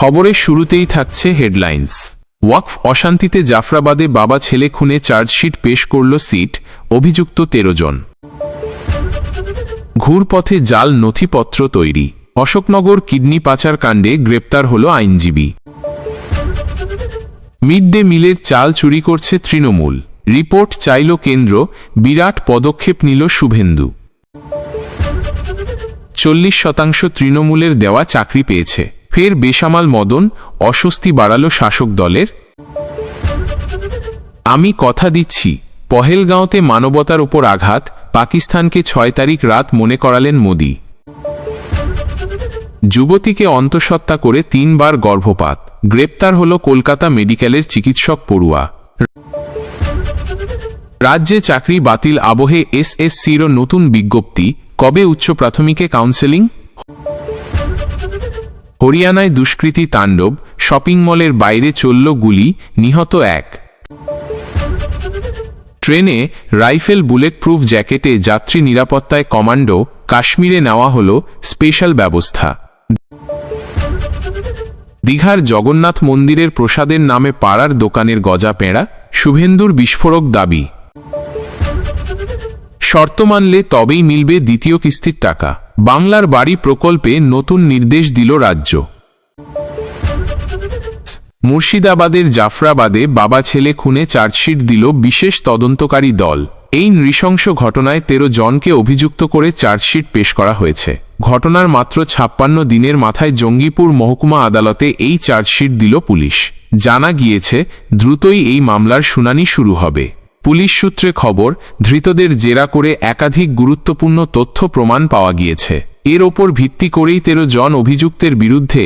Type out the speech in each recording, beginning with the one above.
খবরের শুরুতেই থাকছে হেডলাইন্স। ওয়াকফ অশান্তিতে জাফরাবাদে বাবা ছেলে খুনে চার্জশিট পেশ করল সিট, অভিযুক্ত তেরো জন। ঘুরপথে জাল নথিপত্র তৈরি। অশোকনগর কিডনি পাচার কাণ্ডে গ্রেপ্তার হল আইনজীবী। মিড ডে মিলের চাল চুরি করছে তৃণমূল। রিপোর্ট চাইল কেন্দ্র, বিরাট পদক্ষেপ নিল শুভেন্দু। চল্লিশ শতাংশ তৃণমূলের দেওয়া চাকরি পেয়েছে। ফের বেসামাল মদন অস্বস্তি বাড়াল শাসক দলের। আমি কথা দিচ্ছি, পহেলগাঁওতে মানবতার ওপর আঘাত, পাকিস্তানকে ছয় তারিখ রাত মনে করালেন মোদি। যুবতীকে অন্তঃসত্ত্বা করে তিনবার গর্ভপাত, গ্রেপ্তার হল কলকাতা মেডিকেলের চিকিৎসক পড়ুয়া। রাজ্যে চাকরি বাতিল আবহে এসএসসিরও নতুন বিজ্ঞপ্তি, কবে উচ্চ প্রাথমিকে কাউন্সেলিং? হরিয়ানায় দুষ্কৃতী তাণ্ডব, শপিং মলের বাইরে চলল গুলি, নিহত এক। ট্রেনে রাইফেল বুলেট প্রুফ জ্যাকেটে যাত্রী নিরাপত্তায় কমান্ডো, কাশ্মীরে নেওয়া হল স্পেশাল ব্যবস্থা। দীঘার জগন্নাথ মন্দিরের প্রসাদের নামে পাড়ার দোকানের গজা পেঁড়া, শুভেন্দুর বিস্ফোরক দাবি। শর্ত মানলে তবেই মিলবে দ্বিতীয় কিস্তির টাকা। বাংলার বাড়ি প্রকল্পে নতুন নির্দেশ দিল রাজ্য। মুর্শিদাবাদের জাফরাবাদে বাবা ছেলে খুনে চার্জশিট দিল বিশেষ তদন্তকারী দল। এই নৃশংস ঘটনায় তেরো জনকে অভিযুক্ত করে চার্জশিট পেশ করা হয়েছে। ঘটনার মাত্র ছাপ্পান্ন দিনের মাথায় জঙ্গিপুর মহকুমা আদালতে এই চার্জশিট দিল পুলিশ। জানা গিয়েছে, দ্রুতই এই মামলার শুনানি শুরু হবে। পুলিশ সূত্রে খবর, ধৃতদের জেরা করে একাধিক গুরুত্বপূর্ণ তথ্য প্রমাণ পাওয়া গিয়েছে। এর ওপর ভিত্তি করেই তেরো জন অভিযুক্তের বিরুদ্ধে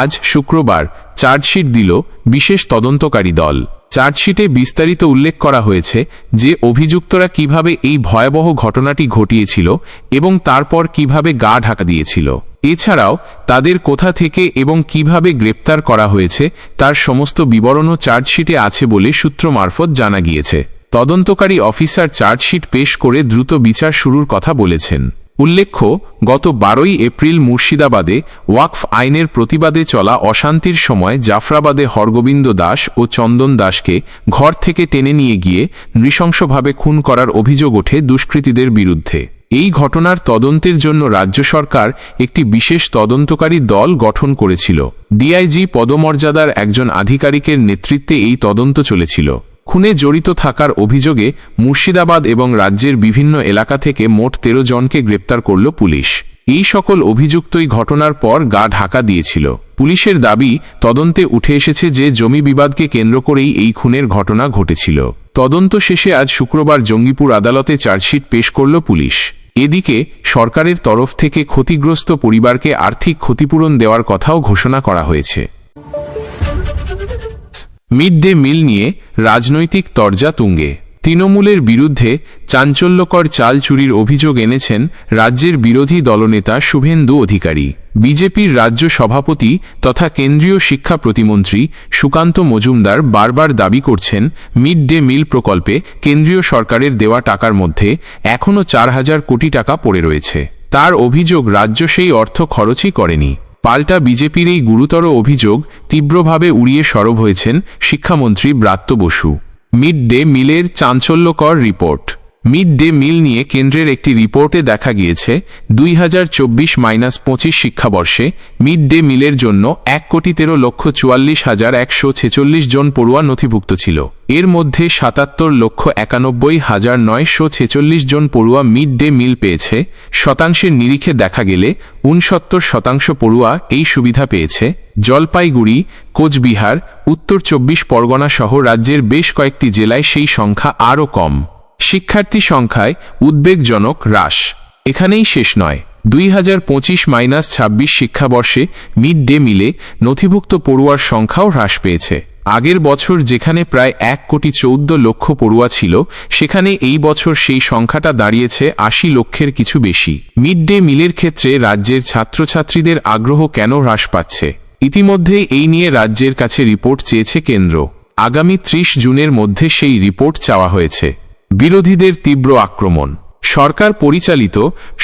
আজ শুক্রবার চার্জশিট দিল বিশেষ তদন্তকারী দল। চার্জশিটে বিস্তারিত উল্লেখ করা হয়েছে যে অভিযুক্তরা কীভাবে এই ভয়াবহ ঘটনাটি ঘটিয়েছিল এবং তারপর কীভাবে গা ঢাকা দিয়েছিল। এছাড়াও, তাদের কোথা থেকে এবং কীভাবে গ্রেপ্তার করা হয়েছে, তার সমস্ত বিবরণও চার্জশিটে আছে বলে সূত্র মারফত জানা গিয়েছে। তদন্তকারী অফিসার চার্জশিট পেশ করে দ্রুত বিচার শুরুর কথা বলেছেন। উল্লেখ্য, গত বারোই এপ্রিল মুর্শিদাবাদে ওয়াকফ আইনের প্রতিবাদে চলা অশান্তির সময় জাফরাবাদে হরগোবিন্দ দাস ও চন্দন দাসকে ঘর থেকে টেনে নিয়ে গিয়ে নৃশংসভাবে খুন করার অভিযোগ ওঠে দুষ্কৃতীদের বিরুদ্ধে। এই ঘটনার তদন্তের জন্য রাজ্য সরকার একটি বিশেষ তদন্তকারী দল গঠন করেছিল। ডিআইজি পদমর্যাদার একজন আধিকারিকের নেতৃত্বে এই তদন্ত চলেছিল। খুনে জড়িত থাকার অভিযোগে মুর্শিদাবাদ এবং রাজ্যের বিভিন্ন এলাকা থেকে মোট তেরো জনকে গ্রেপ্তার করল পুলিশ। এই সকল অভিযুক্তই ঘটনার পর গা ঢাকা দিয়েছিল। পুলিশের দাবি, তদন্তে উঠে এসেছে যে জমি বিবাদকে কেন্দ্র করেই এই খুনের ঘটনা ঘটেছিল। তদন্ত শেষে আজ শুক্রবার জঙ্গিপুর আদালতে চার্জশিট পেশ করল পুলিশ। এদিকে, সরকারের তরফ থেকে ক্ষতিগ্রস্ত পরিবারকে আর্থিক ক্ষতিপূরণ দেওয়ার কথাও ঘোষণা করা হয়েছে। মিড ডে মিল নিয়ে রাজনৈতিক তরজা তুঙ্গে। তৃণমূলের বিরুদ্ধে চাঞ্চল্যকর চাল চুরির অভিযোগ এনেছেন রাজ্যের বিরোধী দলনেতা শুভেন্দু অধিকারী। বিজেপির রাজ্য সভাপতি তথা কেন্দ্রীয় শিক্ষা প্রতিমন্ত্রী সুকান্ত মজুমদার বারবার দাবি করছেন মিড ডে মিল প্রকল্পে কেন্দ্রীয় সরকারের দেওয়া টাকার মধ্যে এখনও চার হাজার কোটি টাকা পড়ে রয়েছে। তার অভিযোগ রাজ্য সেই অর্থ খরচই করেনি। পাল্টা বিজেপির এই গুরুতর অভিযোগ তীব্রভাবে উড়িয়ে সরব হয়েছেন শিক্ষামন্ত্রী ব্রাত্য বসু। মিড ডে মিলের চাঞ্চল্যকর রিপোর্ট। মিড ডে মিল নিয়ে কেন্দ্রের একটি রিপোর্টে দেখা গিয়েছে, দুই হাজার চব্বিশ মাইনাস পঁচিশ শিক্ষাবর্ষে মিড ডে মিলের জন্য এক কোটি তেরো লক্ষ চুয়াল্লিশ হাজার একশো ছেচল্লিশ জন পড়ুয়া নথিভুক্ত ছিল। এর মধ্যে সাতাত্তর লক্ষ একানব্বই হাজার নয়শো ছেচল্লিশ জন পড়ুয়া মিড ডে মিল পেয়েছে, শতাংশের নিরিখে দেখা গেলে উনসত্তর শতাংশ পড়ুয়া এই সুবিধা পেয়েছে। জলপাইগুড়ি, কোচবিহার, উত্তর চব্বিশ পরগনা সহ রাজ্যের বেশ কয়েকটি জেলায় সেই সংখ্যা আরও কম। শিক্ষার্থী সংখ্যায় উদ্বেগজনক হ্রাস। এখানেই শেষ নয়। দুই হাজার পঁচিশ মাইনাস ছাব্বিশ শিক্ষাবর্ষে মিড ডে মিলে নথিভুক্ত পড়ুয়ার সংখ্যাও হ্রাস পেয়েছে। আগের বছর যেখানে প্রায় এক কোটি চৌদ্দ লক্ষ পড়ুয়া ছিল, সেখানে এই বছর সেই সংখ্যাটা দাঁড়িয়েছে আশি লক্ষের কিছু বেশি। মিড ডে মিলের ক্ষেত্রে রাজ্যের ছাত্রছাত্রীদের আগ্রহ কেন হ্রাস পাচ্ছে? ইতিমধ্যে এই নিয়ে রাজ্যের কাছে রিপোর্ট চেয়েছে কেন্দ্র। আগামী ত্রিশ জুনের মধ্যে সেই রিপোর্ট চাওয়া হয়েছে। বিরোধীদের তীব্র আক্রমণ। সরকার পরিচালিত,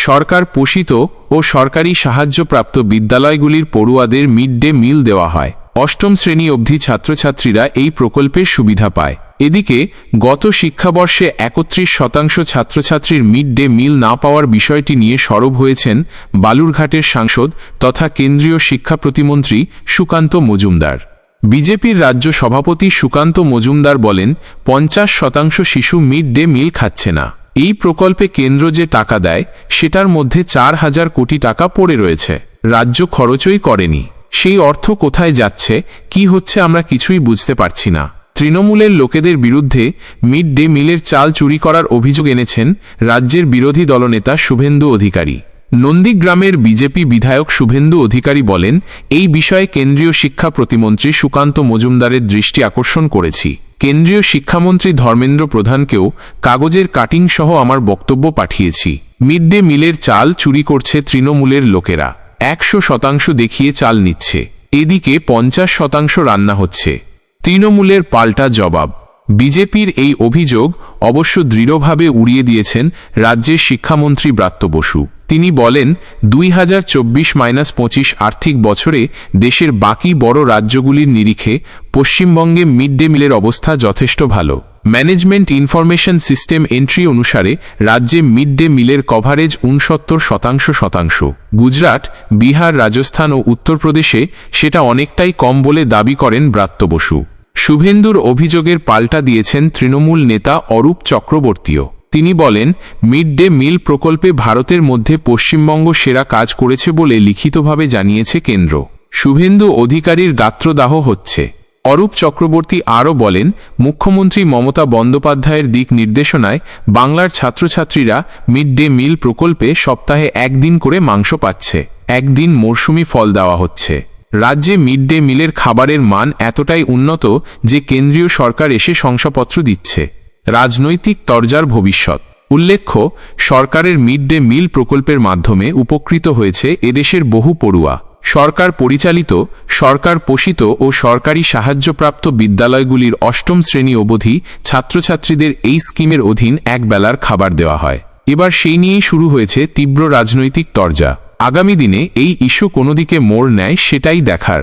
সরকার পোষিত ও সরকারি সাহায্যপ্রাপ্ত বিদ্যালয়গুলির পড়ুয়াদের মিড ডে মিল দেওয়া হয়। অষ্টম শ্রেণি অবধি ছাত্রছাত্রীরা এই প্রকল্পের সুবিধা পায়। এদিকে, গত শিক্ষাবর্ষে একত্রিশ শতাংশ ছাত্রছাত্রীর মিড ডে মিল না পাওয়ার বিষয়টি নিয়ে সরব হয়েছেন বালুরঘাটের সাংসদ তথা কেন্দ্রীয় শিক্ষা প্রতিমন্ত্রী সুকান্ত মজুমদার। বিজেপির রাজ্য সভাপতি সুকান্ত মজুমদার বলেন, পঞ্চাশ শতাংশ শিশু মিড ডে মিল খাচ্ছে না। এই প্রকল্পে কেন্দ্র যে টাকা দেয়, সেটার মধ্যে চার হাজার কোটি টাকা পড়ে রয়েছে। রাজ্য খরচই করেনি। সেই অর্থ কোথায় যাচ্ছে, কি হচ্ছে আমরা কিছুই বুঝতে পারছি না। তৃণমূলের লোকেদের বিরুদ্ধে মিড ডে মিলের চাল চুরি করার অভিযোগ এনেছেন রাজ্যের বিরোধী দলনেতা শুভেন্দু অধিকারী। নন্দীগ্রামের বিজেপি বিধায়ক শুভেন্দু অধিকারী বলেন, এই বিষয়ে কেন্দ্রীয় শিক্ষা প্রতিমন্ত্রী সুকান্ত মজুমদারের দৃষ্টি আকর্ষণ করেছি। কেন্দ্রীয় শিক্ষামন্ত্রী ধর্মেন্দ্র প্রধানকেও কাগজের কাটিং সহ আমার বক্তব্য পাঠিয়েছি। মিড ডে মিলের চাল চুরি করছে তৃণমূলের লোকেরা। একশো শতাংশ দেখিয়ে চাল নিচ্ছে। এদিকে পঞ্চাশ শতাংশ রান্না হচ্ছে। তৃণমূলের পাল্টা জবাব। বিজেপির এই অভিযোগ অবশ্য দৃঢ়ভাবে উড়িয়ে দিয়েছেন রাজ্যের শিক্ষামন্ত্রী ব্রাত্য বসু। তিনি বলেন, দুই হাজার চব্বিশ মাইনাস পঁচিশ আর্থিক বছরে দেশের বাকি বড় রাজ্যগুলির নিরিখে পশ্চিমবঙ্গে মিড ডে মিলের অবস্থা যথেষ্ট ভালো। ম্যানেজমেন্ট ইনফরমেশন সিস্টেম এন্ট্রি অনুসারে রাজ্যে মিড ডে মিলের কভারেজ উনসত্তর শতাংশ শতাংশ। গুজরাট, বিহার, রাজস্থান ও উত্তরপ্রদেশে সেটা অনেকটাই কম বলে দাবি করেন ব্রাত্য বসু। শুভেন্দুর অভিযোগের পাল্টা দিয়েছেন তৃণমূল নেতা অরূপ চক্রবর্তীও। তিনি বলেন, মিড ডে মিল প্রকল্পে ভারতের মধ্যে পশ্চিমবঙ্গ সেরা কাজ করেছে বলে লিখিতভাবে জানিয়েছে কেন্দ্র। শুভেন্দু অধিকারীর গাত্রদাহ হচ্ছে। অরূপ চক্রবর্তী আরও বলেন, মুখ্যমন্ত্রী মমতা বন্দ্যোপাধ্যায়ের দিক নির্দেশনায় বাংলার ছাত্রছাত্রীরা মিড ডে মিল প্রকল্পে সপ্তাহে একদিন করে মাংস পাচ্ছে। একদিন মরশুমি ফল দেওয়া হচ্ছে। রাজ্যে মিড ডে মিলের খাবারের মান এতটাই উন্নত যে কেন্দ্রীয় সরকার এসে শংসাপত্র দিচ্ছে। রাজনৈতিক তরজার ভবিষ্যৎ। উল্লেখ্য, সরকারের মিড ডে মিল প্রকল্পের মাধ্যমে উপকৃত হয়েছে এদেশের বহু পড়ুয়া। সরকার পরিচালিত, সরকার পোষিত ও সরকারি সাহায্যপ্রাপ্ত বিদ্যালয়গুলির অষ্টম শ্রেণি অবধি ছাত্রছাত্রীদের এই স্কিমের অধীন এক বেলার খাবার দেওয়া হয়। এবার সেই নিয়েই শুরু হয়েছে তীব্র রাজনৈতিক তরজা। আগামী দিনে এই ইস্যু কোনো দিকে মোড় নেয় সেটাই দেখার।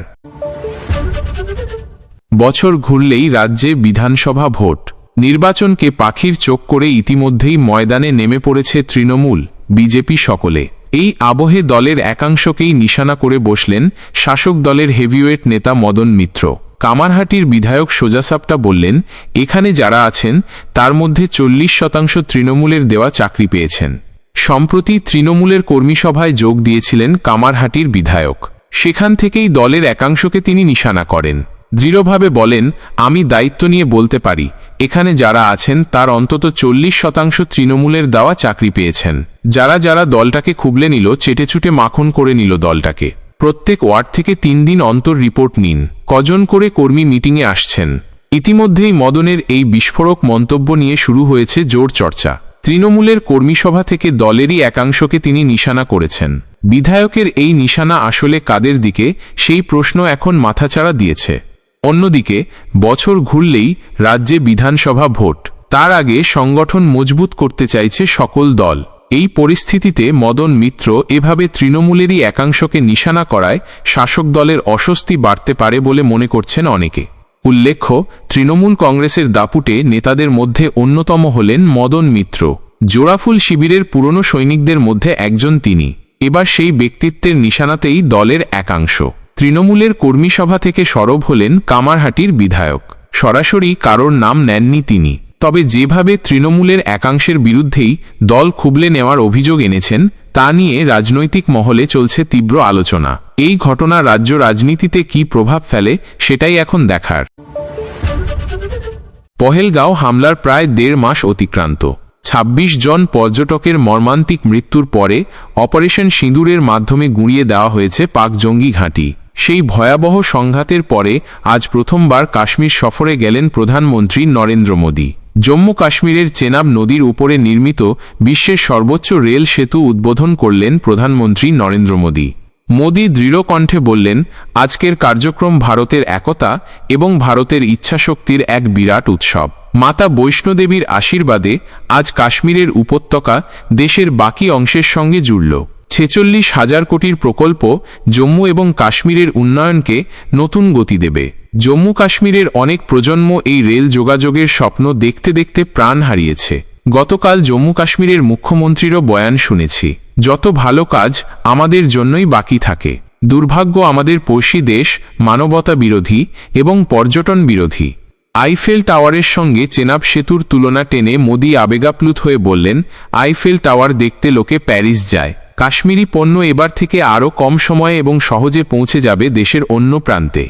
বছর ঘুরলেই রাজ্যে বিধানসভা ভোট। নির্বাচনকে পাখির চোখ করে ইতিমধ্যেই ময়দানে নেমে পড়েছে তৃণমূল, বিজেপি সকলে। এই আবহে দলের একাংশকেই নিশানা করে বসলেন শাসক দলের হেভিওয়েট নেতা মদন মিত্র। কামারহাটির বিধায়ক সোজাসাপটা বললেন, এখানে যারা আছেন, তার মধ্যে চল্লিশ শতাংশ তৃণমূলের দেওয়া চাকরি পেয়েছেন। সম্প্রতি তৃণমূলের কর্মীসভায় যোগ দিয়েছিলেন কামারহাটির বিধায়ক। সেখান থেকেই দলের একাংশকে তিনি নিশানা করেন। দৃঢ়ভাবে বলেন, আমি দায়িত্ব নিয়ে বলতে পারি। এখানে যারা আছেন, তার অন্তত চল্লিশ শতাংশ তৃণমূলের দেওয়া চাকরি পেয়েছেন। যারা যারা দলটাকে খুবলে নিল, চেটেচুটে মাখন করে নিল দলটাকে। প্রত্যেক ওয়ার্ড থেকে তিন দিন অন্তর রিপোর্ট নিন। কজন করে কর্মী মিটিংয়ে আসছেন? ইতিমধ্যেই মদনের এই বিস্ফোরক মন্তব্য নিয়ে শুরু হয়েছে জোর চর্চা। তৃণমূলের কর্মীসভা থেকে দলেরই একাংশকে তিনি নিশানা করেছেন। বিধায়কের এই নিশানা আসলে কাদের দিকে, সেই প্রশ্ন এখন মাথাচাড়া দিয়েছে। অন্যদিকে, বছর ঘুরলেই রাজ্যে বিধানসভা ভোট। তার আগে সংগঠন মজবুত করতে চাইছে সকল দল। এই পরিস্থিতিতে মদন মিত্র এভাবে তৃণমূলেরই একাংশকে নিশানা করায় শাসক দলের অস্বস্তি বাড়তে পারে বলে মনে করছেন অনেকে। উল্লেখ্য, তৃণমূল কংগ্রেসের দাপুটে নেতাদের মধ্যে অন্যতম হলেন মদন মিত্র। জোড়াফুল শিবিরের পুরনো সৈনিকদের মধ্যে একজন তিনি। এবার সেই ব্যক্তিত্বের নিশানাতেই দলের একাংশ। তৃণমূলের কর্মীসভা থেকে সরব হলেন কামারহাটির বিধায়ক। সরাসরি কারোর নাম নেননি তিনি। তবে যেভাবে তৃণমূলের একাংশের বিরুদ্ধেই দল খুবলে নেওয়ার অভিযোগ এনেছেন, তা নিয়ে রাজনৈতিক মহলে চলছে তীব্র আলোচনা। এই ঘটনা রাজ্য রাজনীতিতে কি প্রভাব ফেলে, সেটাই এখন দেখার। পহেলগাঁও হামলার প্রায় দেড় মাস অতিক্রান্ত। ২৬ জন পর্যটকের মর্মান্তিক মৃত্যুর পরে অপারেশন সিঁদুরের মাধ্যমে গুঁড়িয়ে দেওয়া হয়েছে পাক জঙ্গি ঘাঁটি। সেই ভয়াবহ সংঘাতের পরে আজ প্রথমবার কাশ্মীর সফরে গেলেন প্রধানমন্ত্রী নরেন্দ্র মোদী। জম্মু কাশ্মীরের চেনাব নদীর উপরে নির্মিত বিশ্বের সর্বোচ্চ রেল সেতু উদ্বোধন করলেন প্রধানমন্ত্রী নরেন্দ্র মোদী। মোদী দৃঢ় কণ্ঠে বললেন, আজকের কার্যক্রম ভারতের একতা এবং ভারতের ইচ্ছাশক্তির এক বিরাট উৎসব। মাতা বৈষ্ণোদেবীর আশীর্বাদে আজ কাশ্মীরের উপত্যকা দেশের বাকি অংশের সঙ্গে জুড়ল। ছেচল্লিশ হাজার কোটির প্রকল্প জম্মু এবং কাশ্মীরের উন্নয়নকে নতুন গতি দেবে। জম্মু কাশ্মীরের অনেক প্রজন্ম এই রেল যোগাযোগের স্বপ্ন দেখতে দেখতে প্রাণ হারিয়েছে। গতকাল জম্মু কাশ্মীরের মুখ্যমন্ত্রীরও বয়ান শুনেছি, যত ভালো কাজ আমাদের জন্যই বাকি থাকে। দুর্ভাগ্য আমাদের পড়শি দেশ মানবতা বিরোধী এবং পর্যটন বিরোধী। আইফেল টাওয়ারের সঙ্গে চেনাব সেতুর তুলনা টেনে মোদি আবেগাপ্লুত হয়ে বললেন, আইফেল টাওয়ার দেখতে লোকে প্যারিস যায়। কাশ্মীরি পণ্য এবার থেকে আরও কম সময়ে এবং সহজে পৌঁছে যাবে দেশের অন্য প্রান্তে।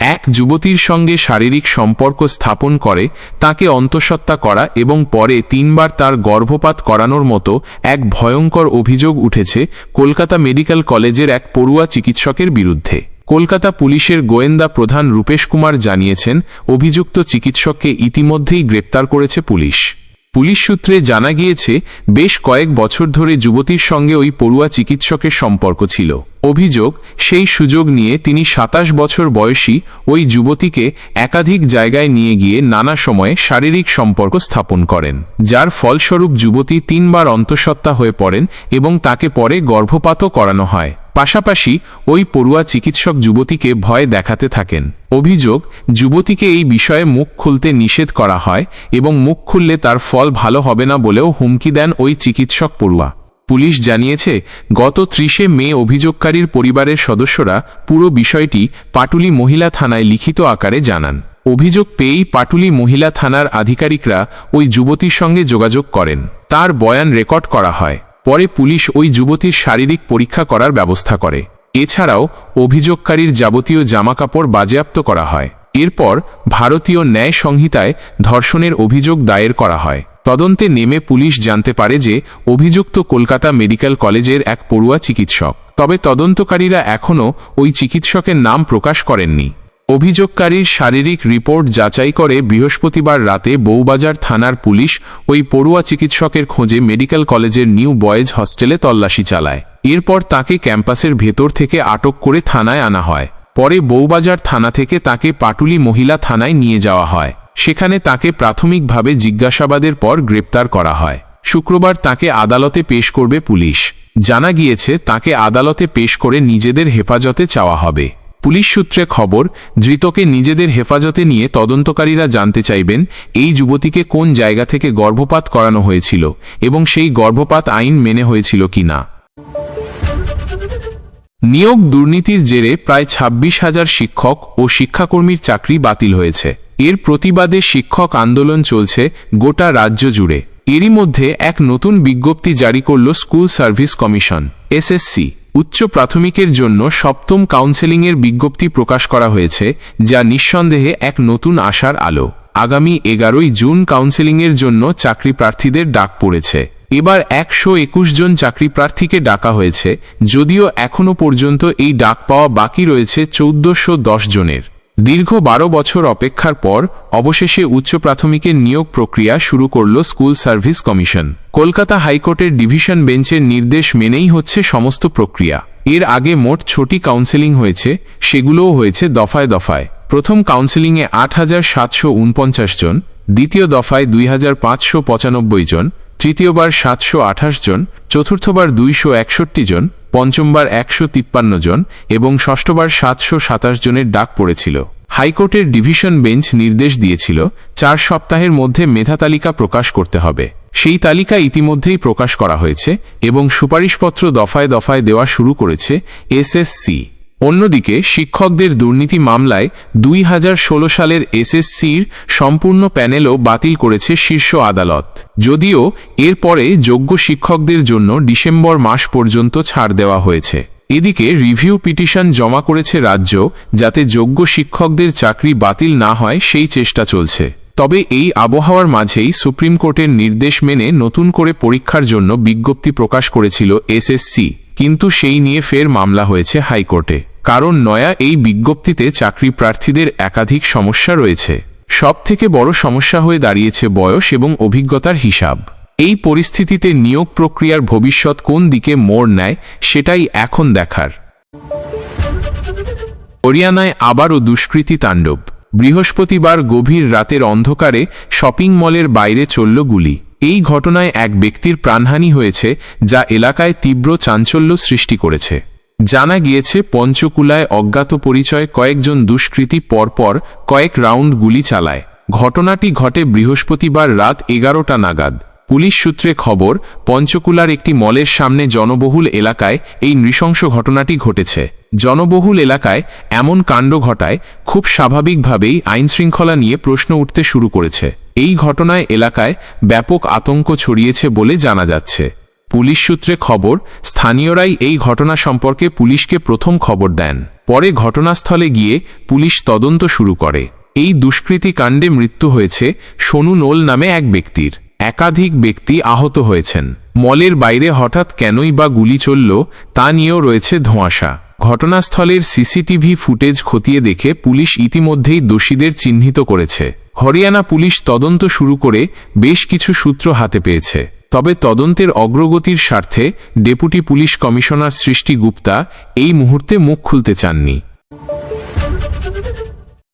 এক যুবতীর সঙ্গে শারীরিক সম্পর্ক স্থাপন করে, তাকে অন্তঃসত্ত্বা করা এবং পরে তিনবার তার গর্ভপাত করানোর মতো এক ভয়ঙ্কর অভিযোগ উঠেছে কলকাতা মেডিকেল কলেজের এক পড়ুয়া চিকিৎসকের বিরুদ্ধে। কলকাতা পুলিশের গোয়েন্দা প্রধান রূপেশ কুমার জানিয়েছেন, অভিযুক্ত চিকিৎসককে ইতিমধ্যেই গ্রেপ্তার করেছে পুলিশ। পুলিশ সূত্রে জানা গিয়েছে, বেশ কয়েক বছর ধরে যুবতীর সঙ্গে ওই পড়ুয়া চিকিৎসকের সম্পর্ক ছিল। অভিযোগ, সেই সুযোগ নিয়ে তিনি সাতাশ বছর বয়সী ওই যুবতীকে একাধিক জায়গায় নিয়ে গিয়ে নানা সময়ে শারীরিক সম্পর্ক স্থাপন করেন। যার ফলস্বরূপ যুবতী তিনবার অন্তঃসত্ত্বা হয়ে পড়েন এবং তাকে পরে গর্ভপাতও করানো হয়। পাশাপাশি ওই পড়ুয়া চিকিৎসক যুবতীকে ভয় দেখাতে থাকেন। অভিযোগ, যুবতীকে এই বিষয়ে মুখ খুলতে নিষেধ করা হয় এবং মুখ খুললে তার ফল ভালো হবে না বলেও হুমকি দেন ওই চিকিৎসক পড়ুয়া। পুলিশ জানিয়েছে, গত ত্রিশে মে অভিযোগকারীর পরিবারের সদস্যরা পুরো বিষয়টি পাটুলি মহিলা থানায় লিখিত আকারে জানান। অভিযোগ পেয়েই পাটুলি মহিলা থানার আধিকারিকরা ওই যুবতীর সঙ্গে যোগাযোগ করেন। তার বয়ান রেকর্ড করা হয়। পরে পুলিশ ওই যুবতীর শারীরিক পরীক্ষা করার ব্যবস্থা করে। এছাড়াও অভিযোগকারীর যাবতীয় জামাকাপড় বাজেয়াপ্ত করা হয়। এরপর ভারতীয় ন্যায় সংহিতায় ধর্ষণের অভিযোগ দায়ের করা হয়। তদন্তে নেমে পুলিশ জানতে পারে যে অভিযুক্ত কলকাতা মেডিকেল কলেজের এক পড়ুয়া চিকিৎসক। তবে তদন্তকারীরা এখনও ওই চিকিৎসকের নাম প্রকাশ করেননি। অভিযোগকারীর শারীরিক রিপোর্ট যাচাই করে বৃহস্পতিবার রাতে বউবাজার থানার পুলিশ ওই পড়ুয়া চিকিৎসকের খোঁজে মেডিকেল কলেজের নিউ বয়েজ হস্টেলে তল্লাশি চালায়। এরপর তাকে ক্যাম্পাসের ভেতর থেকে আটক করে থানায় আনা হয়। পরে বউবাজার থানা থেকে তাকে পাটুলি মহিলা থানায় নিয়ে যাওয়া হয়। সেখানে তাকে প্রাথমিকভাবে জিজ্ঞাসাবাদের পর গ্রেপ্তার করা হয়। শুক্রবার তাকে আদালতে পেশ করবে পুলিশ। জানা গিয়েছে, তাকে আদালতে পেশ করে নিজেদের হেফাজতে চাওয়া হবে। পুলিশ সূত্রে খবর, ধৃতকে নিজেদের হেফাজতে নিয়ে তদন্তকারীরা জানতে চাইবেন, এই যুবতীকে কোন জায়গা থেকে গর্ভপাত করানো হয়েছিল এবং সেই গর্ভপাত আইন মেনে হয়েছিল কিনা। নিয়োগ দুর্নীতির জেরে প্রায় ২৬ হাজার শিক্ষক ও শিক্ষাকর্মীর চাকরি বাতিল হয়েছে। এর প্রতিবাদে শিক্ষক আন্দোলন চলছে গোটা রাজ্য জুড়ে। এরই মধ্যে এক নতুন বিজ্ঞপ্তি জারি করল স্কুল সার্ভিস কমিশন, এসএসসি। উচ্চ প্রাথমিকের জন্য সপ্তম কাউন্সেলিংয়ের বিজ্ঞপ্তি প্রকাশ করা হয়েছে, যা নিঃসন্দেহে এক নতুন আশার আলো। আগামী এগারোই জুন কাউন্সেলিংয়ের জন্য চাকরি প্রার্থীদের ডাক পড়েছে। এবার একশো একুশ জন চাকরি প্রার্থীকে ডাকা হয়েছে, যদিও এখনও পর্যন্ত এই ডাক পাওয়া বাকি রয়েছে চৌদ্দশো জনের। দীর্ঘ বারো বছর অপেক্ষার পর অবশেষে উচ্চ প্রাথমিকের নিয়োগ প্রক্রিয়া শুরু করল স্কুল সার্ভিস কমিশন। কলকাতা হাইকোর্টের ডিভিশন বেঞ্চের নির্দেশ মেনেই হচ্ছে সমস্ত প্রক্রিয়া। এর আগে মোট ছটি কাউন্সেলিং হয়েছে, সেগুলোও হয়েছে দফায় দফায়। প্রথম কাউন্সেলিংয়ে আট হাজার সাতশো উনপঞ্চাশ জন, দ্বিতীয় দফায় দুই হাজার পাঁচশো পঁচানব্বই জন, তৃতীয়বার সাতশো আঠাশ জন, চতুর্থবার দুইশো একষট্টি জন পঞ্চমবার একশো তিপ্পান্ন জন এবং ষষ্ঠবার সাতশো সাতাশ জনের ডাক পড়েছিল। হাইকোর্টের ডিভিশন বেঞ্চ নির্দেশ দিয়েছিল, চার সপ্তাহের মধ্যে মেধা তালিকা প্রকাশ করতে হবে। সেই তালিকা ইতিমধ্যেই প্রকাশ করা হয়েছে এবং সুপারিশপত্র দফায় দফায় দেওয়া শুরু করেছে এসএসসি। অন্যদিকে শিক্ষকদের দুর্নীতি মামলায় দুই হাজার ষোলো সালের এসএসসির সম্পূর্ণ প্যানেলও বাতিল করেছে শীর্ষ আদালত। যদিও এরপরে যোগ্য শিক্ষকদের জন্য ডিসেম্বর মাস পর্যন্ত ছাড় দেওয়া হয়েছে। এদিকে রিভিউ পিটিশন জমা করেছে রাজ্য যাতে যোগ্য শিক্ষকদের চাকরি বাতিল না হয় সেই চেষ্টা চলছে। তবে এই আবহাওয়ার মাঝেই সুপ্রিম কোর্টের নির্দেশ মেনে নতুন করে পরীক্ষার জন্য বিজ্ঞপ্তি প্রকাশ করেছিল এসএসসি। কিন্তু সেই নিয়ে ফের মামলা হয়েছে হাইকোর্টে। কারণ নয়া এই বিজ্ঞপ্তিতে চাকরি প্রার্থীদের একাধিক সমস্যা রয়েছে। সব থেকে বড় সমস্যা হয়ে দাঁড়িয়েছে বয়স এবং অভিজ্ঞতার হিসাব। এই পরিস্থিতিতে নিয়োগ প্রক্রিয়ার ভবিষ্যৎ কোন দিকে মোড় নেয়, সেটাই এখন দেখার। হরিয়ানায় আবারও দুষ্কৃতী তাণ্ডব। বৃহস্পতিবার গভীর রাতের অন্ধকারে শপিং মলের বাইরে চলল গুলি। এই ঘটনায় এক ব্যক্তির প্রাণহানি হয়েছে, যা এলাকায় তীব্র চাঞ্চল্য সৃষ্টি করেছে। জানা গিয়েছে, পঞ্চকুলায় অজ্ঞাত পরিচয় কয়েকজন দুষ্কৃতী পরপর কয়েক রাউন্ড গুলি চালায়। ঘটনাটি ঘটে বৃহস্পতিবার রাত এগারোটা নাগাদ। পুলিশ সূত্রে খবর, পঞ্চকুলার একটি মলের সামনে জনবহুল এলাকায় এই নৃশংস ঘটনাটি ঘটেছে। জনবহুল এলাকায় এমন কাণ্ড ঘটায়, খুব স্বাভাবিকভাবেই আইনশৃঙ্খলা নিয়ে প্রশ্ন উঠতে শুরু করেছে। এই ঘটনায় এলাকায় ব্যাপক আতঙ্ক ছড়িয়েছে বলে জানা যাচ্ছে। পুলিশ সূত্রে খবর, স্থানীয়রাই এই ঘটনা সম্পর্কে পুলিশকে প্রথম খবর দেন। পরে ঘটনাস্থলে গিয়ে পুলিশ তদন্ত শুরু করে। এই দুষ্কৃতী কাণ্ডে মৃত্যু হয়েছে সোনু নোল নামে এক ব্যক্তির। একাধিক ব্যক্তি আহত হয়েছেন। মলের বাইরে হঠাৎ কেনই বা গুলি চলল, তা নিয়েও রয়েছে ধোঁয়াশা। ঘটনাস্থলের সিসিটিভি ফুটেজ খতিয়ে দেখে পুলিশ ইতিমধ্যেই দোষীদের চিহ্নিত করেছে। হরিয়ানা পুলিশ তদন্ত শুরু করে বেশ কিছু সূত্র হাতে পেয়েছে। তবে তদন্তের অগ্রগতির স্বার্থে ডেপুটি পুলিশ কমিশনার সৃষ্টি গুপ্তা এই মুহূর্তে মুখ খুলতে চাননি।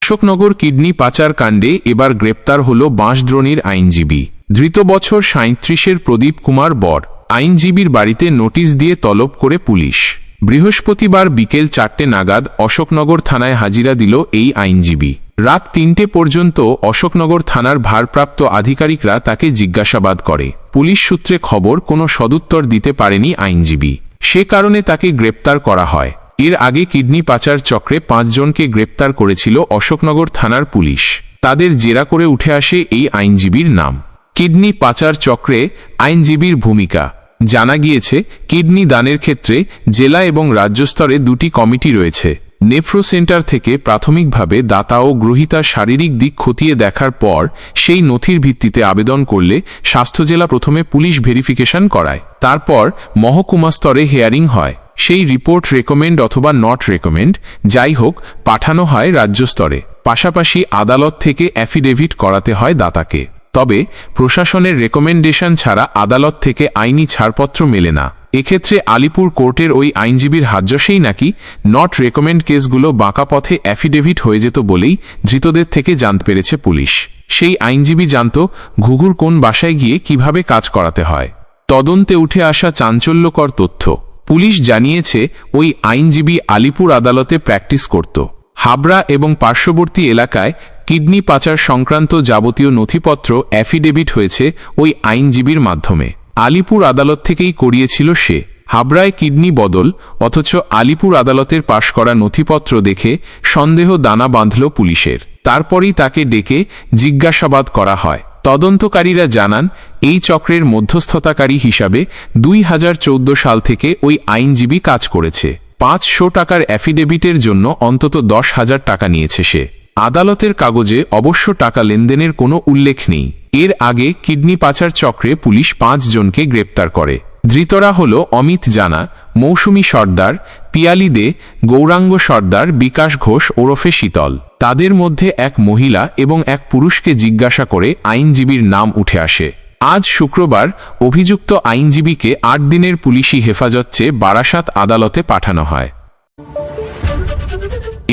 অশোকনগর কিডনি পাচার কাণ্ডে এবার গ্রেপ্তার হল বাঁশদ্রোণীর আইনজীবী। ধৃত বছর সাঁত্রিশের প্রদীপ কুমার বর, আইনজীবীর বাড়িতে নোটিশ দিয়ে তলব করে পুলিশ। বৃহস্পতিবার বিকেল চারটে নাগাদ অশোকনগর থানায় হাজিরা দিল এই আইনজীবী। রাত তিনটে পর্যন্ত অশোকনগর থানার ভারপ্রাপ্ত আধিকারিকরা তাকে জিজ্ঞাসাবাদ করে। পুলিশ সূত্রে খবর, কোনো সদুত্তর দিতে পারেনি আইনজীবী। সে কারণে তাকে গ্রেপ্তার করা হয়। এর আগে কিডনি পাচার চক্রে পাঁচজনকে গ্রেপ্তার করেছিল অশোকনগর থানার পুলিশ। তাদের জেরা করে উঠে আসে এই আইনজীবীর নাম। কিডনি পাচার চক্রে আইনজীবীর ভূমিকা। জানা গিয়েছে, কিডনি দানের ক্ষেত্রে জেলা এবং রাজ্য স্তরে দুটি কমিটি রয়েছে। নেফ্রো সেন্টার থেকে প্রাথমিকভাবে দাতা ও গ্রহিতার শারীরিক দিক খতিয়ে দেখার পর সেই নথির ভিত্তিতে আবেদন করলে স্বাস্থ্য জেলা প্রথমে পুলিশ ভেরিফিকেশন করায়। তারপর মহকুমা স্তরে হেয়ারিং হয়। সেই রিপোর্ট রেকমেন্ড অথবা নট রেকমেন্ড, যাই হোক, পাঠানো হয় রাজ্য স্তরে। পাশাপাশি আদালত থেকে অ্যাফিডেভিট করাতে হয় দাতাকে। তবে প্রশাসনের রেকমেন্ডেশন ছাড়া আদালত থেকে আইনি ছাড়পত্র মেলে না। এক্ষেত্রে আলিপুর কোর্টের ওই আইনজীবীর হাজ্যসেই নাকি নট রেকমেন্ড কেসগুলো বাঁকা পথে অ্যাফিডেভিট হয়ে যেত বলেই ধৃতদের থেকে জানতে পেরেছে পুলিশ। সেই আইনজীবী জানত ঘুঘুর কোন বাসায় গিয়ে কীভাবে কাজ করাতে হয়। তদন্তে উঠে আসা চাঞ্চল্যকর তথ্য। পুলিশ জানিয়েছে ওই আইনজীবী আলিপুর আদালতে প্র্যাকটিস করত। হাবড়া এবং পার্শ্ববর্তী এলাকায় কিডনি পাচার সংক্রান্ত যাবতীয় নথিপত্র অ্যাফিডেভিট হয়েছে ওই আইনজীবীর মাধ্যমে। আলিপুর আদালত থেকেই করিয়েছিল সে। হাবড়ায় কিডনি বদল, অথচ আলিপুর আদালতের পাশ করা নথিপত্র দেখে সন্দেহ দানা বাঁধল পুলিশের। তারপরই তাকে ডেকে জিজ্ঞাসাবাদ করা হয়। তদন্তকারীরা জানান, এই চক্রের মধ্যস্থতাকারী হিসাবে দুই হাজার চৌদ্দ সাল থেকে ওই আইনজীবী কাজ করেছে। পাঁচশো টাকার অ্যাফিডেভিটের জন্য অন্তত দশ হাজার টাকা নিয়েছে সে। আদালতের কাগজে অবশ্য টাকা লেনদেনের কোনো উল্লেখ নেই। এর আগে কিডনি পাচার চক্রে পুলিশ পাঁচ জনকে গ্রেপ্তার করে। ধৃতরা হল অমিত জানা, মৌসুমী সর্দার, পিয়ালি দে, গৌরাঙ্গ সর্দার, বিকাশ ঘোষ, ওরফে শীতল। তাদের মধ্যে এক মহিলা এবং এক পুরুষকে জিজ্ঞাসা করে আইনজীবীর নাম উঠে আসে। আজ শুক্রবার অভিযুক্ত আইনজীবীকে আট দিনের পুলিশি হেফাজত চেয়ে বারাসাত আদালতে পাঠানো হয়।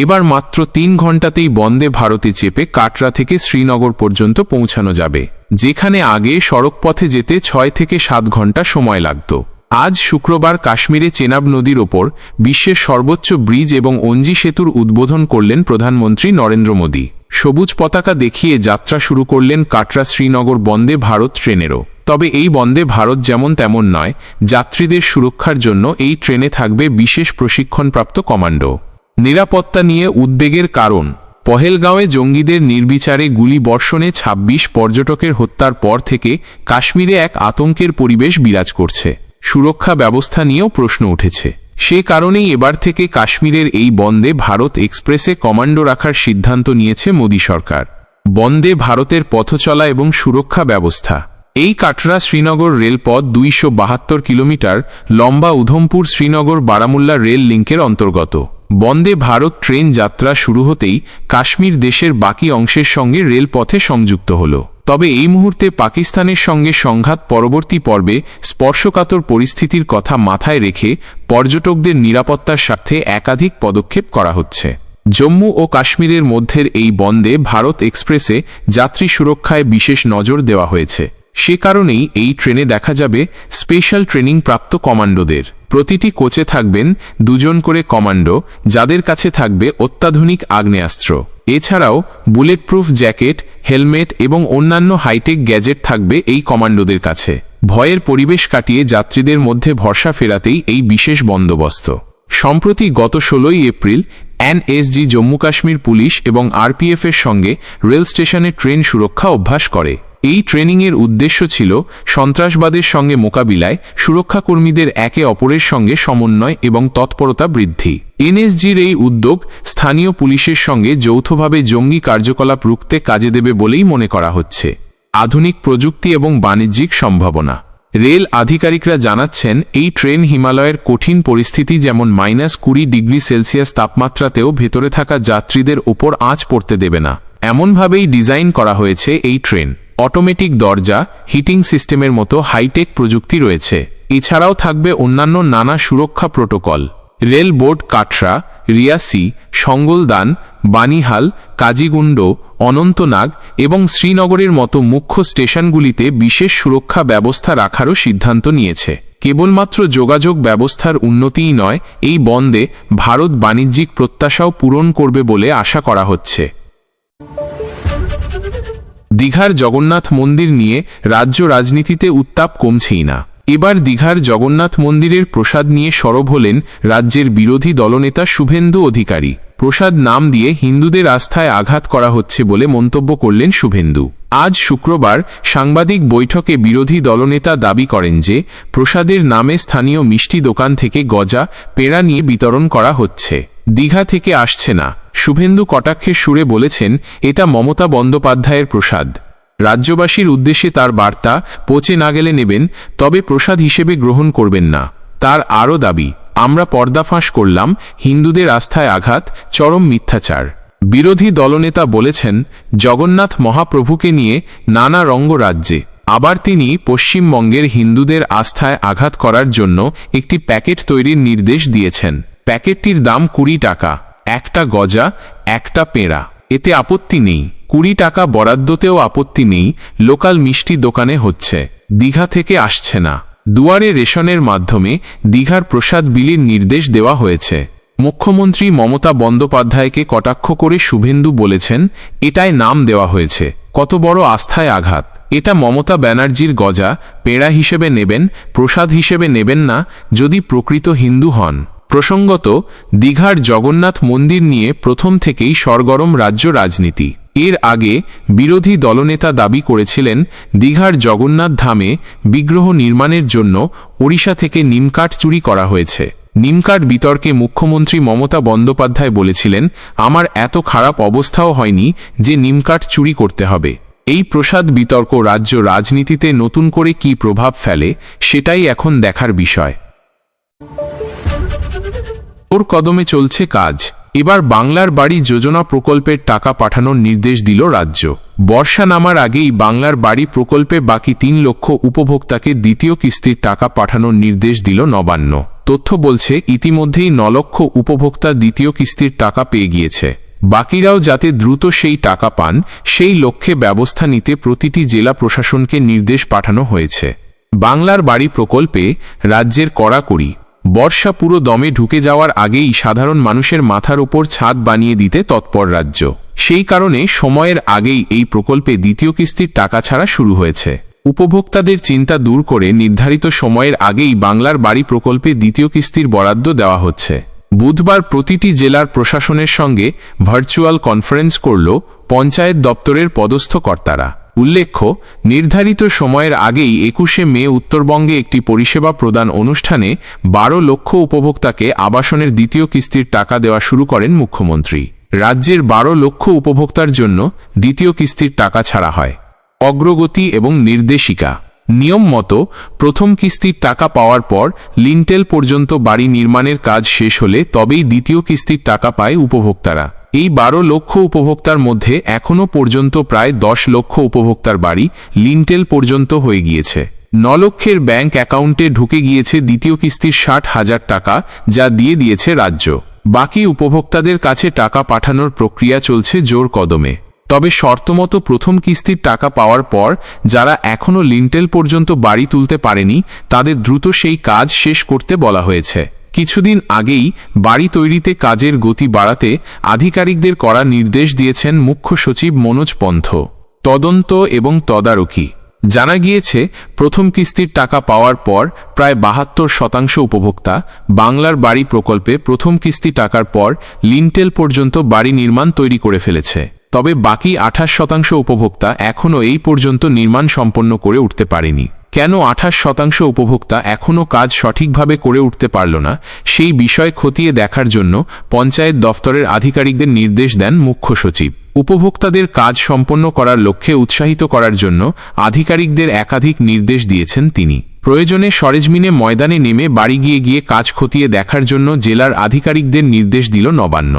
এবার মাত্র তিন ঘন্টাতেই বন্দে ভারতে চেপে কাটরা থেকে শ্রীনগর পর্যন্ত পৌঁছানো যাবে, যেখানে আগে সড়কপথে যেতে ছয় থেকে সাত ঘণ্টা সময় লাগত। আজ শুক্রবার কাশ্মীরে চেনাব নদীর ওপর বিশ্বের সর্বোচ্চ ব্রিজ এবং অঞ্জি সেতুর উদ্বোধন করলেন প্রধানমন্ত্রী নরেন্দ্র মোদী। সবুজ পতাকা দেখিয়ে যাত্রা শুরু করলেন কাটরা শ্রীনগর বন্দে ভারত ট্রেনেরও। তবে এই বন্দে ভারত যেমন তেমন নয়, যাত্রীদের সুরক্ষার জন্য এই ট্রেনে থাকবে বিশেষ প্রশিক্ষণপ্রাপ্ত কমান্ডো। নিরাপত্তা নিয়ে উদ্বেগের কারণ। পহেলগাঁওয়ে জঙ্গিদের নির্বিচারে গুলি বর্ষণে ২৬ পর্যটকের হত্যার পর থেকে কাশ্মীরে এক আতঙ্কের পরিবেশ বিরাজ করছে। সুরক্ষা ব্যবস্থা নিয়েও প্রশ্ন উঠেছে। সে কারণেই এবার থেকে কাশ্মীরের এই বন্দে ভারত এক্সপ্রেসে কমান্ডো রাখার সিদ্ধান্ত নিয়েছে মোদী সরকার। বন্দে ভারতের পথচলা এবং সুরক্ষা ব্যবস্থা। এই কাটরা শ্রীনগর রেলপথ দুইশো বাহাত্তর কিলোমিটার লম্বা উধমপুর শ্রীনগর বারামুল্লা রেল লিঙ্কের অন্তর্গত। বন্দে ভারত ট্রেন যাত্রা শুরু হতেই কাশ্মীর দেশের বাকি অংশের সঙ্গে রেলপথে সংযুক্ত হল। তবে এই মুহূর্তে পাকিস্তানের সঙ্গে সংঘাত পরবর্তী পর্বে স্পর্শকাতর পরিস্থিতির কথা মাথায় রেখে পর্যটকদের নিরাপত্তার স্বার্থে একাধিক পদক্ষেপ করা হচ্ছে। জম্মু ও কাশ্মীরের মধ্যের এই বন্দে ভারত এক্সপ্রেসে যাত্রী সুরক্ষায় বিশেষ নজর দেওয়া হয়েছে। সে কারণেই এই ট্রেনে দেখা যাবে স্পেশাল ট্রেনিং প্রাপ্ত কমান্ডোদের। প্রতিটি কোচে থাকবেন দুজন করে কমান্ডো, যাদের কাছে থাকবে অত্যাধুনিক আগ্নেয়াস্ত্র। এছাড়াও বুলেট প্রুফ জ্যাকেট, হেলমেট এবং অন্যান্য হাইটেক গ্যাজেট থাকবে এই কমান্ডোদের কাছে। ভয়ের পরিবেশ কাটিয়ে যাত্রীদের মধ্যে ভরসা ফেরাতেই এই বিশেষ বন্দোবস্ত। সম্প্রতি গত ষোলোই April, NSG Jammu Kashmir police এবং আরপিএফ এর সঙ্গে রেল স্টেশনে ট্রেন সুরক্ষা অভ্যাস করে। এই ট্রেনিংয়ের উদ্দেশ্য ছিল সন্ত্রাসবাদের সঙ্গে মোকাবিলায় সুরক্ষাকর্মীদের একে অপরের সঙ্গে সমন্বয় এবং তৎপরতা বৃদ্ধি। এনএসজির এই উদ্যোগ স্থানীয় পুলিশের সঙ্গে যৌথভাবে জঙ্গি কার্যকলাপ রুখতে কাজে দেবে বলেই মনে করা হচ্ছে। আধুনিক প্রযুক্তি এবং বাণিজ্যিক সম্ভাবনা। রেল আধিকারিকরা জানাচ্ছেন, এই ট্রেন হিমালয়ের কঠিন পরিস্থিতি যেমন মাইনাস কুড়ি ডিগ্রি সেলসিয়াস তাপমাত্রাতেও ভেতরে থাকা যাত্রীদের ওপর আঁচ পড়তে দেবে না। এমনভাবেই ডিজাইন করা হয়েছে এই ট্রেন। অটোমেটিক দরজা, হিটিং সিস্টেমের মতো হাইটেক প্রযুক্তি রয়েছে। এছাড়াও থাকবে অন্যান্য নানা সুরক্ষা protocol. Rail board Katra, Reasi, Sangaldan, Banihal Qazigund Anantnag এবং শ্রীনগরের মতো মুখ্য স্টেশনগুলিতে বিশেষ সুরক্ষা ব্যবস্থা রাখারও সিদ্ধান্ত নিয়েছে। কেবলমাত্র যোগাযোগ ব্যবস্থার উন্নতিই নয়, এই বন্দে ভারত বাণিজ্যিক প্রত্যাশাও পূরণ করবে বলে আশা করা হচ্ছে। দীঘার জগন্নাথ মন্দির নিয়ে রাজ্য রাজনীতিতে উত্তাপ কমছেই না। এবার দীঘার জগন্নাথ মন্দিরের প্রসাদ নিয়ে সরব হলেন রাজ্যের বিরোধী দলনেতা শুভেন্দু অধিকারী। প্রসাদ নাম দিয়ে হিন্দুদের আস্থায় আঘাত করা হচ্ছে বলে মন্তব্য করলেন শুভেন্দু। আজ শুক্রবার সাংবাদিক বৈঠকে বিরোধী দলনেতা দাবি করেন যে, প্রসাদের নামে স্থানীয় মিষ্টি দোকান থেকে গজা, পেড়া নিয়ে বিতরণ করা হচ্ছে। দীঘা থেকে আসছে না। শুভেন্দু কটাক্ষের সুরে বলেছেন, এটা মমতা বন্দ্যোপাধ্যায়ের প্রসাদ। রাজ্যবাসীর উদ্দেশ্যে তার বার্তা পচে না গেলে নেবেন, তবে প্রসাদ হিসেবে গ্রহণ করবেন না। তার আরও দাবি, আমরা পর্দাফাঁস করলাম, হিন্দুদের আস্থায় আঘাত, চরম মিথ্যাচার। বিরোধী দলনেতা বলেছেন, জগন্নাথ মহাপ্রভুকে নিয়ে নানা রঙ্গ রাজ্যে আবার তিনি পশ্চিমবঙ্গের হিন্দুদের আস্থায় আঘাত করার জন্য একটি প্যাকেট তৈরির নির্দেশ দিয়েছেন। প্যাকেটটির দাম কুড়ি টাকা, একটা গজা, একটা পেঁড়া। এতে আপত্তি নেই। কুড়ি টাকা বরাদ্দতেও আপত্তি নেই, লোকাল মিষ্টি দোকানে হচ্ছে। দীঘা থেকে আসছে না। দুয়ারে রেশনের মাধ্যমে দীঘার প্রসাদ বিলির নির্দেশ দেওয়া হয়েছে। মুখ্যমন্ত্রী মমতা বন্দ্যোপাধ্যায়কে কটাক্ষ করে শুভেন্দু বলেছেন, এটাই নাম দেওয়া হয়েছে। কত বড় আস্থায় আঘাত। এটা মমতা ব্যানার্জির গজা, পেড়া হিসেবে নেবেন, প্রসাদ হিসেবে নেবেন না, যদি প্রকৃত হিন্দু হন। প্রসঙ্গত, দীঘার জগন্নাথ মন্দির নিয়ে প্রথম থেকেই সরগরম রাজ্য রাজনীতি। এর আগে বিরোধী দলনেতা দাবি করেছিলেন, দীঘার জগন্নাথ ধামে বিগ্রহ নির্মাণের জন্য ওড়িশা থেকে নিমকাঠ চুরি করা হয়েছে। নিমকাঠ বিতর্কে মুখ্যমন্ত্রী মমতা বন্দ্যোপাধ্যায় বলেছিলেন, আমার এত খারাপ অবস্থাও হয়নি যে নিমকাঠ চুরি করতে হবে। এই প্রসাদ বিতর্ক রাজ্য রাজনীতিতে নতুন করে কি প্রভাব ফেলে, সেটাই এখন দেখার বিষয়। ওর কদমে চলছে কাজ। এবার বাংলার বাড়ি যোজনা প্রকল্পের টাকা পাঠানোর নির্দেশ দিল রাজ্য। বর্ষা নামার আগেই বাংলার বাড়ি প্রকল্পে বাকি তিন লক্ষ উপভোক্তাকে দ্বিতীয় কিস্তির টাকা পাঠানোর নির্দেশ দিল নবান্ন। তথ্য বলছে, ইতিমধ্যেই ন লক্ষ উপভোক্তা দ্বিতীয় কিস্তির টাকা পেয়ে গিয়েছে। বাকিরাও যাতে দ্রুত সেই টাকা পান, সেই লক্ষ্যে ব্যবস্থা নিতে প্রতিটি জেলা প্রশাসনকে নির্দেশ পাঠানো হয়েছে। বাংলার বাড়ি প্রকল্পে রাজ্যের কড়াকড়ি বর্ষা পুরো দমে ঢুকে যাওয়ার আগেই সাধারণ মানুষের মাথার ওপর ছাদ বানিয়ে দিতে তৎপর রাজ্য। সেই কারণে সময়ের আগেই এই প্রকল্পে দ্বিতীয় কিস্তির টাকা ছাড়া শুরু হয়েছে। উপভোক্তাদের চিন্তা দূর করে নির্ধারিত সময়ের আগেই বাংলার বাড়ি প্রকল্পে দ্বিতীয় কিস্তির বরাদ্দ দেওয়া হচ্ছে। বুধবার প্রতিটি জেলার প্রশাসনের সঙ্গে ভার্চুয়াল কনফারেন্স করল পঞ্চায়েত দপ্তরের পদস্থ কর্তারা। উল্লেখ্য, নির্ধারিত সময়ের আগেই একুশে মে উত্তরবঙ্গে একটি পরিষেবা প্রদান অনুষ্ঠানে বারো লক্ষ উপভোক্তাকে আবাসনের দ্বিতীয় কিস্তির টাকা দেওয়া শুরু করেন মুখ্যমন্ত্রী। রাজ্যের বারো লক্ষ উপভোক্তার জন্য দ্বিতীয় কিস্তির টাকা ছাড়া হয়। অগ্রগতি এবং নির্দেশিকা। নিয়ম মতো প্রথম কিস্তির টাকা পাওয়ার পর লিন্টেল পর্যন্ত বাড়ি নির্মাণের কাজ শেষ হলে তবেই দ্বিতীয় কিস্তির টাকা পায় উপভোক্তারা। এই বারো লক্ষ উপভোক্তার মধ্যে এখনও পর্যন্ত প্রায় দশ লক্ষ উপভোক্তার বাড়ি লিন্টেল পর্যন্ত হয়ে গিয়েছে। ন লক্ষের ব্যাংক অ্যাকাউন্টে ঢুকে গিয়েছে দ্বিতীয় কিস্তির ষাট হাজার টাকা যা দিয়ে দিয়েছে রাজ্য। বাকি উপভোক্তাদের কাছে টাকা পাঠানোর প্রক্রিয়া চলছে জোর কদমে। তবে শর্তমতো প্রথম কিস্তির টাকা পাওয়ার পর যারা এখনও লিন্টেল পর্যন্ত বাড়ি তুলতে পারেনি, তাদের দ্রুত সেই কাজ শেষ করতে বলা হয়েছে। কিছুদিন আগেই বাড়ি তৈরিতে কাজের গতি বাড়াতে আধিকারিকদের করা নির্দেশ দিয়েছেন মুখ্য সচিব মনোজ পন্থ। তদন্ত এবং তদারকি। জানা গিয়েছে, প্রথম কিস্তির টাকা পাওয়ার পর প্রায় বাহাত্তর শতাংশ উপভোক্তা বাংলার বাড়ি প্রকল্পে প্রথম কিস্তি টাকার পর লিন্টেল পর্যন্ত বাড়ি নির্মাণ তৈরি করে ফেলেছে। তবে বাকি আঠাশ শতাংশ উপভোক্তা এখনও এই পর্যন্ত নির্মাণ সম্পন্ন করে উঠতে পারেনি। কেন আঠাশ শতাংশ উপভোক্তা এখনও কাজ সঠিকভাবে করে উঠতে পারল না, সেই বিষয় খতিয়ে দেখার জন্য পঞ্চায়েত দফতরের আধিকারিকদের নির্দেশ দেন মুখ্য সচিব। উপভোক্তাদের কাজ সম্পন্ন করার লক্ষ্যে উৎসাহিত করার জন্য আধিকারিকদের একাধিক নির্দেশ দিয়েছেন তিনি। প্রয়োজনে সরেজমিনে ময়দানে নেমে বাড়ি গিয়ে গিয়ে কাজ খতিয়ে দেখার জন্য জেলার আধিকারিকদের নির্দেশ দিল নবান্ন।